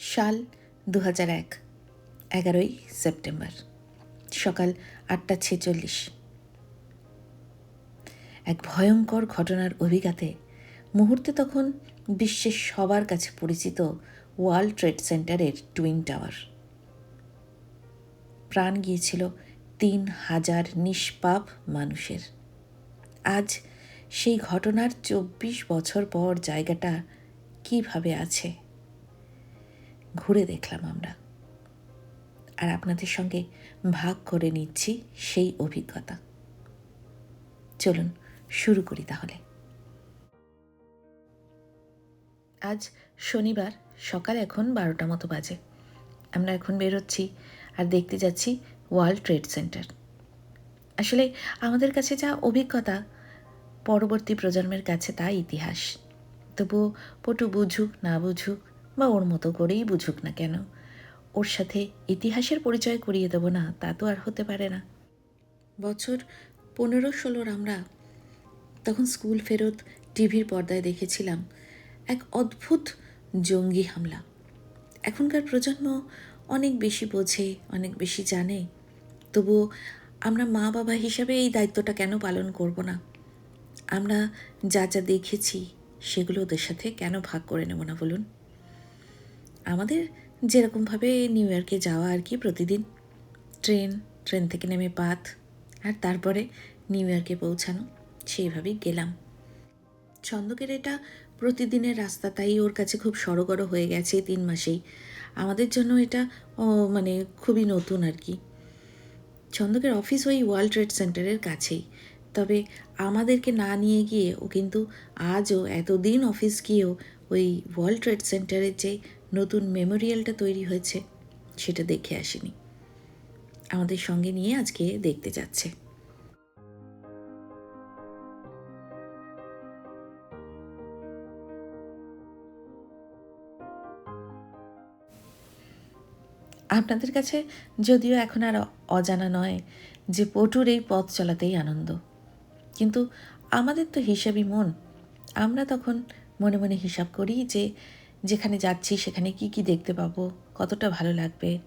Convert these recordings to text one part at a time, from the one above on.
সাল দু হাজার এক, এগারোই সেপ্টেম্বর, সকাল আটটা ছেচল্লিশ। এক ভয়ঙ্কর ঘটনার অভিজ্ঞাতে মুহূর্তে তখন বিশ্বের সবার কাছে পরিচিত ওয়ার্ল্ড ট্রেড সেন্টারের টুইন টাওয়ার। প্রাণ গিয়েছিল তিন হাজার নিষ্পাপ মানুষের। আজ সেই ঘটনার চব্বিশ বছর পর জায়গাটা কীভাবে আছে? ঘুরে দেখলাম আমরা। আর আপনাদের সঙ্গে ভাগ করে নিচ্ছি সেই অভিজ্ঞতা। চলুন, শুরু করি তাহলে। আজ শনিবার, সকাল এখন বারোটা মতো বাজে। আমরা এখন বেরোচ্ছি আর দেখতে যাচ্ছি ওয়ার্ল্ড ট্রেড সেন্টার আসলে আমাদের কাছে যা অভিজ্ঞতা, পরবর্তী প্রজন্মের কাছে তা ইতিহাস। তবুও পটু বুঝুক, না বুঝুক বা ওর মতো করেই বুঝুক না কেন? ওর সাথে ইতিহাসের পরিচয় করিয়ে দেবো না, তা তো আর হতে পারে না। বছর পনেরো ষোলোর আমরা তখন স্কুল ফেরত টিভির পর্দায় দেখেছিলাম এক অদ্ভুত জঙ্গি হামলা। এখনকার প্রজন্ম অনেক বেশি বোঝে, অনেক বেশি জানে। তবুও আমরা মা বাবা হিসাবে এই দায়িত্বটা কেন পালন করব না? আমরা যা যা দেখেছি, সেগুলো ওদের সাথে কেন ভাগ করে নেব না বলুন? আমাদের যেরকমভাবে নিউ ইয়র্কে যাওয়া আর কি প্রতিদিন, ট্রেন ট্রেন থেকে নেমে পাত আর তারপরে নিউ ইয়র্কে পৌঁছানো, সেইভাবেই গেলাম। ছন্দকের এটা প্রতিদিনের রাস্তা তাই ওর কাছে খুব সড়গড় হয়ে গেছে তিন মাসেই। আমাদের জন্য এটা মানে খুবই নতুন আর কি। ছন্দকের অফিস ওই ওয়ার্ল্ড ট্রেড সেন্টারের কাছেই। তবে আমাদেরকে না নিয়ে গিয়ে ও কিন্তু আজও এতদিন অফিস গিয়েও ওই ওয়ার্ল্ড ট্রেড সেন্টারের যে নতুন মেমোরিয়ালটা তৈরি হয়েছে, সেটা দেখে আসেনি। আমাদের সঙ্গে নিয়ে আজকে দেখতে যাচ্ছে। আপনাদের কাছে যদিও এখন আর অজানা নয় যে পটুর এই পথ চলাতেই আনন্দ। কিন্তু আমাদের তো হিসাবই মন। আমরা তখন মনে মনে হিসাব করি যে যেখানে যাচ্ছি সেখানে কি কি দেখতে পাবো? কতটা ভালো লাগবে?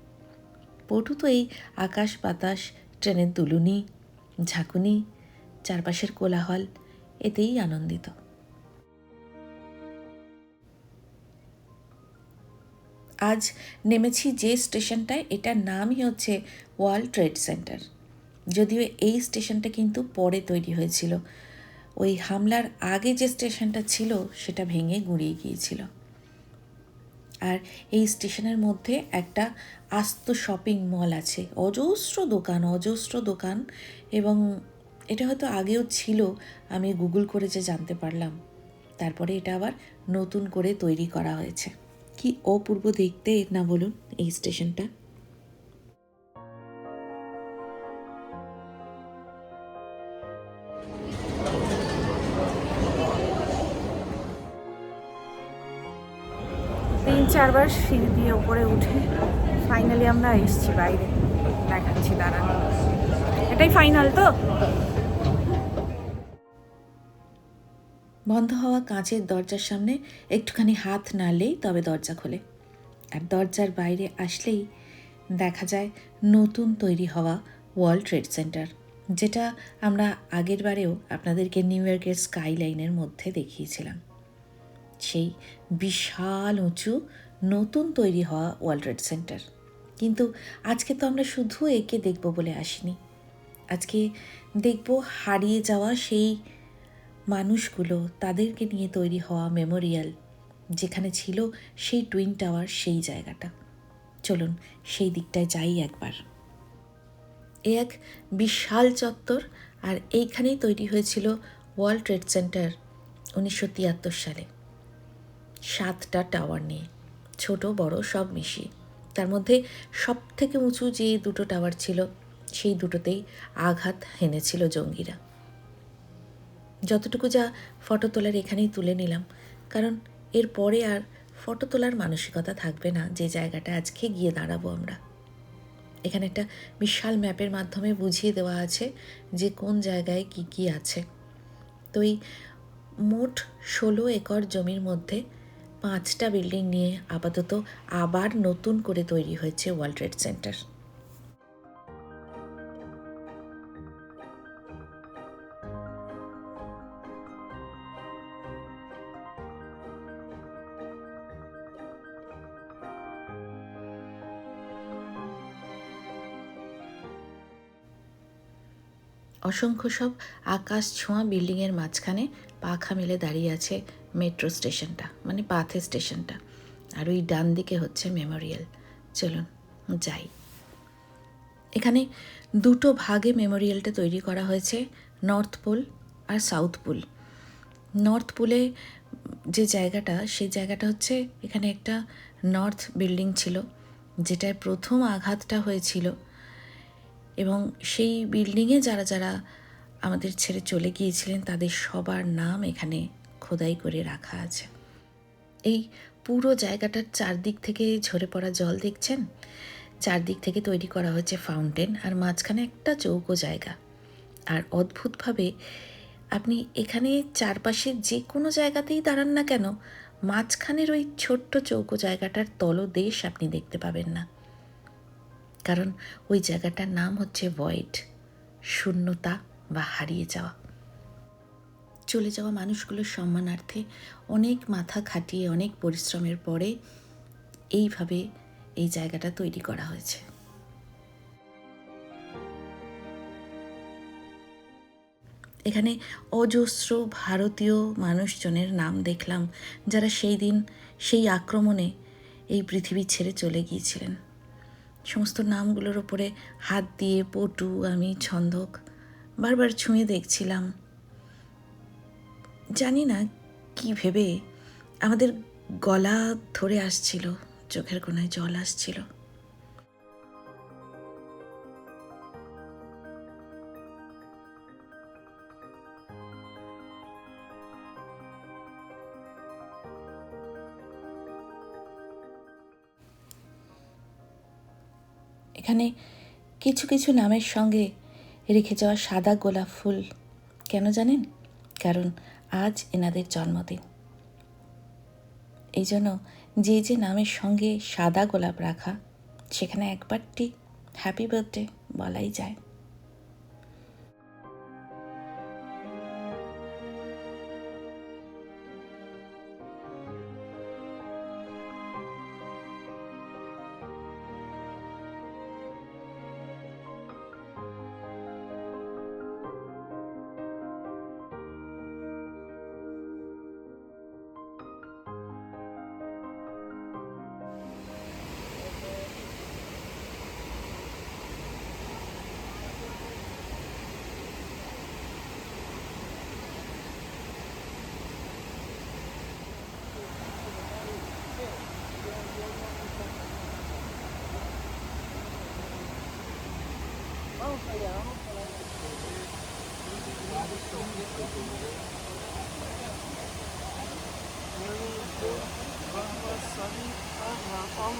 পটু তো এই আকাশ বাতাস, ট্রেনের দুলুনি, ঝাঁকুনি, চারপাশের কোলাহল, এতেই আনন্দিত। আজ নেমেছি যে স্টেশনটায়, এটার নামই হচ্ছে ওয়ার্ল্ড ট্রেড সেন্টার। যদিও এই স্টেশনটা কিন্তু পরে তৈরি হয়েছিল। ওই হামলার আগে যে স্টেশনটা ছিল, সেটা ভেঙে গুঁড়িয়ে গিয়েছিল। আর এই স্টেশনের মধ্যে একটা আস্ত শপিং মল আছে। অজস্র দোকান অজস্র দোকান এবং এটা হয়তো আগেও ছিল, আমি গুগল করে যে জানতে পারলাম। তারপরে এটা আবার নতুন করে তৈরি করা হয়েছে। কি অপূর্ব দেখতে, না বলুন, এই স্টেশনটা। চারবার সিঁড়ি দিয়ে উপরে উঠে ফাইনালি আমরা এসছি বাইরে। দেখাচ্ছি, দাঁড়ান। এটাই ফাইনাল তো? বন্ধ হওয়া কাঁচের দরজার সামনে একটুখানি হাত নাড়লেই তবে দরজা খোলে। আর দরজার বাইরে আসলেই দেখা যায় নতুন তৈরি হওয়া ওয়ার্ল্ড ট্রেড সেন্টার যেটা আমরা আগের বারেও আপনাদেরকে নিউ ইয়র্কের স্কাইলাইনের মধ্যে দেখিয়েছিলাম। সেই বিশাল উঁচু নতুন তৈরি হওয়া ওয়ার্ল্ড ট্রেড সেন্টার। কিন্তু আজকে তো আমরা শুধু একে দেখব বলে আসিনি। আজকে দেখব হারিয়ে যাওয়া সেই মানুষগুলো তাদেরকে নিয়ে তৈরি হওয়া মেমোরিয়াল যেখানে ছিল সেই টুইন টাওয়ার, সেই জায়গাটা। চলুন সেই দিকটায় যাই একবার। এ এক বিশাল চত্বর আর এইখানেই তৈরি হয়েছিল ওয়ার্ল্ড ট্রেড সেন্টার উনিশশো তিয়াত্তর সালে। সাতটা টাওয়ার নিয়ে। ছোট, বড়, সব মিশিয়ে। তার মধ্যে সব থেকে উঁচু যে দুটো টাওয়ার ছিল, সেই দুটোতেই আঘাত হেনেছিল জঙ্গিরা। যতটুকু যা ফটো তোলার এখানেই তুলে নিলাম, কারণ এরপরে আর ফটো তোলার মানসিকতা থাকবে না যে জায়গাটা আজকে গিয়ে দাঁড়াবো আমরা। এখানে একটা বিশাল ম্যাপের মাধ্যমে বুঝিয়ে দেওয়া আছে যে কোন জায়গায় কি কি আছে। তো এই মোট ষোলো একর জমির মধ্যে পাঁচটা বিল্ডিং নিয়ে আপাতত আবার নতুন করে তৈরি হয়েছে ওয়ার্ল্ড ট্রেড সেন্টার। অসংখ্য সব আকাশ ছোঁয়া বিল্ডিংয়ের মাঝখানে পাখা মেলে দাঁড়িয়ে আছে মেট্রো স্টেশনটা মানে পাথে স্টেশনটা। আর ওই ডান দিকে হচ্ছে মেমোরিয়াল। চলুন, যাই। এখানে দুটো ভাগে মেমোরিয়ালটা তৈরি করা হয়েছে, নর্থ পোল আর সাউথ পোল। নর্থ পোলে যে জায়গাটা, সেই জায়গাটা হচ্ছে এখানে একটা নর্থ বিল্ডিং ছিল যেটায় প্রথম আঘাতটা হয়েছিল। এবং সেই বিল্ডিংয়ে যারা যারা আমাদের ছেড়ে চলে গিয়েছিলেন, তাদের সবার নাম এখানে খোদাই করে রাখা আছে। এই পুরো জায়গাটার চারদিক থেকে ঝরে পড়া জল দেখছেন? চারদিক থেকে তৈরি করা হয়েছে ফাউন্টেন আর মাঝখানে একটা চৌকো জায়গা। আর অদ্ভুতভাবে আপনি এখানে চারপাশের যে কোনো জায়গাতেই দাঁড়ান না কেন, মাঝখানের ওই ছোট্ট চৌকো জায়গাটার তলদেশ আপনি দেখতে পাবেন না। কারণ ওই জায়গাটার নাম হচ্ছে ভয়েড শূন্যতা বা হারিয়ে যাওয়া। চলে যাওয়া মানুষগুলোর সম্মানার্থে অনেক মাথা খাটিয়ে, অনেক পরিশ্রমের পরে এইভাবে এই জায়গাটা তৈরি করা হয়েছে। এখানে অজস্র ভারতীয় মানুষজনের নাম দেখলাম যারা সেই দিন সেই আক্রমণে এই পৃথিবী ছেড়ে চলে গিয়েছিলেন। সমস্ত নামগুলোর ওপরে হাত দিয়ে পটু, আমি, ছন্দক বারবার ছুঁয়ে দেখছিলাম। জানি না কি ভেবে আমাদের গলা ধরে আসছিল, চোখের কোনায় জল আসছিল। এখানে কিছু কিছু নামের সঙ্গে রেখে যাওয়া সাদা গোলাপ ফুল, কেন জানেন? কারণ আজ এনাদের জন্মদিন। এই জন্য যে যে নামের সঙ্গে সাদা গোলাপ রাখা, সেখানে একবারটি হ্যাপি বার্থডে বলাই যায়।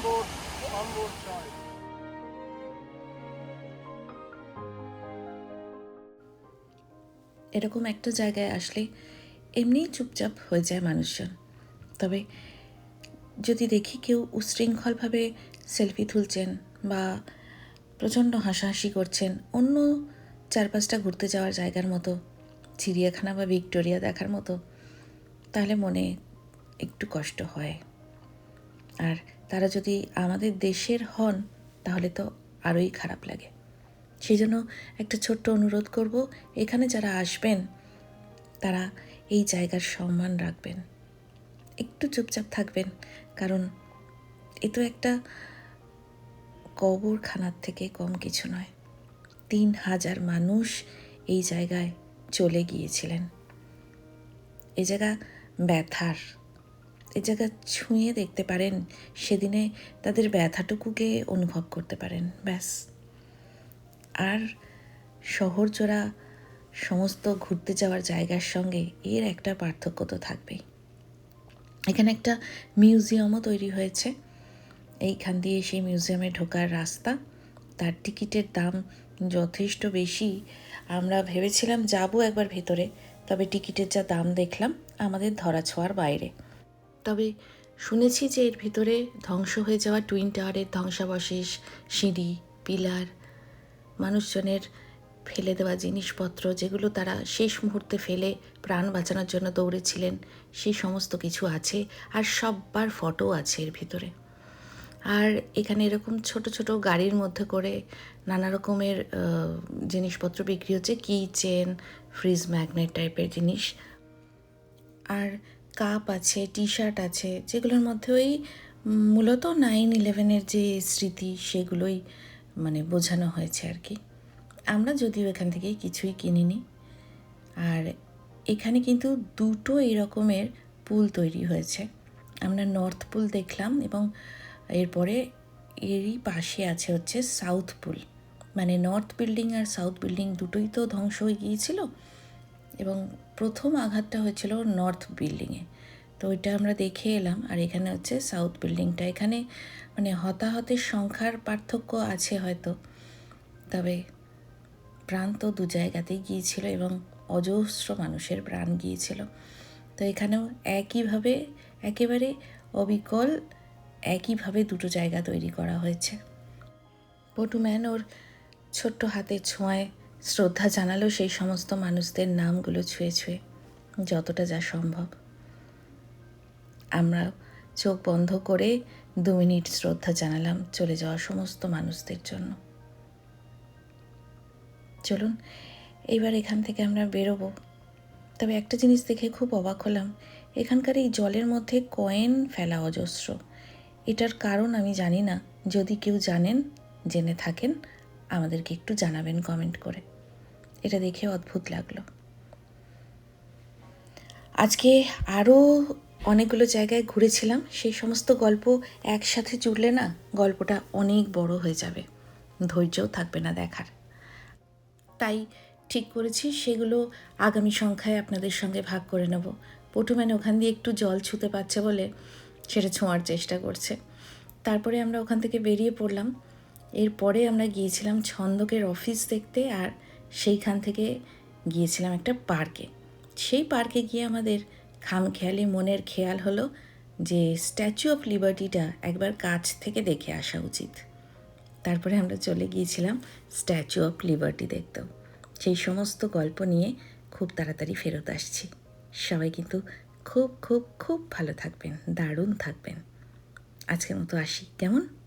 On board, on এরকম একটা জায়গায় আসলে এমনিই চুপচাপ হয়ে যায় মানুষজন। তবে যদি দেখি কেউ উশৃঙ্খলভাবে সেলফি তুলছেন বা প্রচণ্ড হাসাহাসি করছেন অন্য চার পাঁচটা ঘুরতে যাওয়ার জায়গার মতো চিড়িয়াখানা বা ভিক্টোরিয়া দেখার মতো তাহলে মনে একটু কষ্ট হয়। আর তারা যদি আমাদের দেশের হন, তাহলে তো আরোই খারাপ লাগে। সেই জন্য একটা ছোট্ট অনুরোধ করব, এখানে যারা আসবেন, তারা এই জায়গার সম্মান রাখবেন। একটু চুপচাপ থাকবেন, কারণ এ তো একটা কবরখানার থেকে কম কিছু নয়। তিন হাজার মানুষ এই জায়গায় চলে গিয়েছিলেন। এই জায়গা ব্যথার। এই জায়গা ছুঁয়ে দেখতে পারেন, সেদিনে তাদের ব্যথাটুকুকে অনুভব করতে পারেন, ব্যাস। আর শহর জোড়া সমস্ত ঘুরতে যাওয়ার জায়গার সঙ্গে এর একটা পার্থক্য তো থাকবেই। এখানে একটা মিউজিয়ামও তৈরি হয়েছে। এইখান দিয়ে সেই মিউজিয়ামে ঢোকার রাস্তা, তার টিকিটের দাম যথেষ্ট বেশি। আমরা ভেবেছিলাম যাব একবার ভেতরে, তবে টিকিটের যা দাম দেখলাম, আমাদের ধরা ছোঁয়ার বাইরে। তবে শুনেছি যে এর ভিতরে ধ্বংস হয়ে যাওয়া টুইন টাওয়ারের ধ্বংসাবশেষ, সিঁড়ি, পিলার, মানুষজনের ফেলে দেওয়া জিনিসপত্র যেগুলো তারা শেষ মুহূর্তে ফেলে প্রাণ বাঁচানোর জন্য দৌড়েছিলেন সেই সমস্ত কিছু আছে আর সববার ফটো আছে এর ভিতরে। আর এখানে এরকম ছোট ছোট গাড়ির মধ্যে করে নানা রকমের জিনিসপত্র বিক্রি হচ্ছে কি চেন ফ্রিজ ম্যাগনেট টাইপের জিনিস। আর কাপ আছে টি শার্ট আছে, যেগুলোর মধ্যে ওই মূলত নাইন ইলেভেনের যে স্মৃতি সেগুলোই মানে বোঝানো হয়েছে আর কি। আমরা যদিও এখান থেকে কিছুই কিনিনি। আর এখানে কিন্তু দুটো এরকমের পুল তৈরি হয়েছে। আমরা নর্থ পুল দেখলাম এবং এরপরে এরই পাশে আছে হচ্ছে সাউথ পুল। মানে নর্থ বিল্ডিং আর সাউথ বিল্ডিং দুটোই তো ধ্বংস হয়ে গিয়েছিল। এবং প্রথম আঘাতটা হয়েছিল নর্থ বিল্ডিংয়ে তো ওইটা আমরা দেখে এলাম, আর এখানে হচ্ছে সাউথ বিল্ডিংটা এখানে মানে হতাহতের সংখ্যার পার্থক্য আছে হয়তো, তবে প্রাণ তো দু জায়গাতেই গিয়েছিল এবং অজস্র মানুষের প্রাণ গিয়েছিল। তো এখানেও একইভাবে, একেবারে অবিকল একইভাবে দুটো জায়গা তৈরি করা হয়েছে। পটুম্যান ওর ছোট্ট হাতের ছোঁয়ায় শ্রদ্ধা জানালো সেই সমস্ত মানুষদের নামগুলো ছুঁয়ে ছুঁয়ে যতটা যা সম্ভব। আমরা চোখ বন্ধ করে দু মিনিট শ্রদ্ধা জানালাম চলে যাওয়া সমস্ত মানুষদের জন্য। চলুন, এবার এখান থেকে আমরা বেরোবো। তবে একটা জিনিস দেখে খুব অবাক হলাম, এখানকার এই জলের মধ্যে কয়েন ফেলা অজস্র। এটার কারণ আমি জানি না। যদি কেউ জানেন, জেনে থাকেন আমাদেরকে একটু জানাবেন কমেন্ট করে। এটা দেখে অদ্ভুত লাগল। আজকে আরও অনেকগুলো জায়গায় ঘুরেছিলাম, সেই সমস্ত গল্প একসাথে জুড়লে না গল্পটা অনেক বড় হয়ে যাবে। ধৈর্যও থাকবে না দেখার। তাই ঠিক করেছি, সেগুলো আগামী সংখ্যায় আপনাদের সঙ্গে ভাগ করে নেব। পটুম্যান ওখান দিয়ে একটু জল ছুতে পারছে বলে সেটা ছোঁয়ার চেষ্টা করছে। তারপরে আমরা ওখান থেকে বেরিয়ে পড়লাম। এরপরে আমরা গিয়েছিলাম ছন্দকের অফিস দেখতে আর সেইখান থেকে গিয়েছিলাম একটা পার্কে সেই পার্কে গিয়ে আমাদের খামখেয়ালি মনের খেয়াল হলো যে স্ট্যাচু অফ লিবার্টিটা একবার কাছ থেকে দেখে আসা উচিত। তারপরে আমরা চলে গিয়েছিলাম স্ট্যাচু অফ লিবার্টি দেখতেও সেই সমস্ত গল্প নিয়ে খুব তাড়াতাড়ি ফেরত আসছি। সবাই কিন্তু খুব খুব খুব ভালো থাকবেন, দারুণ থাকবেন। আজকের মতো আসি। কেমন?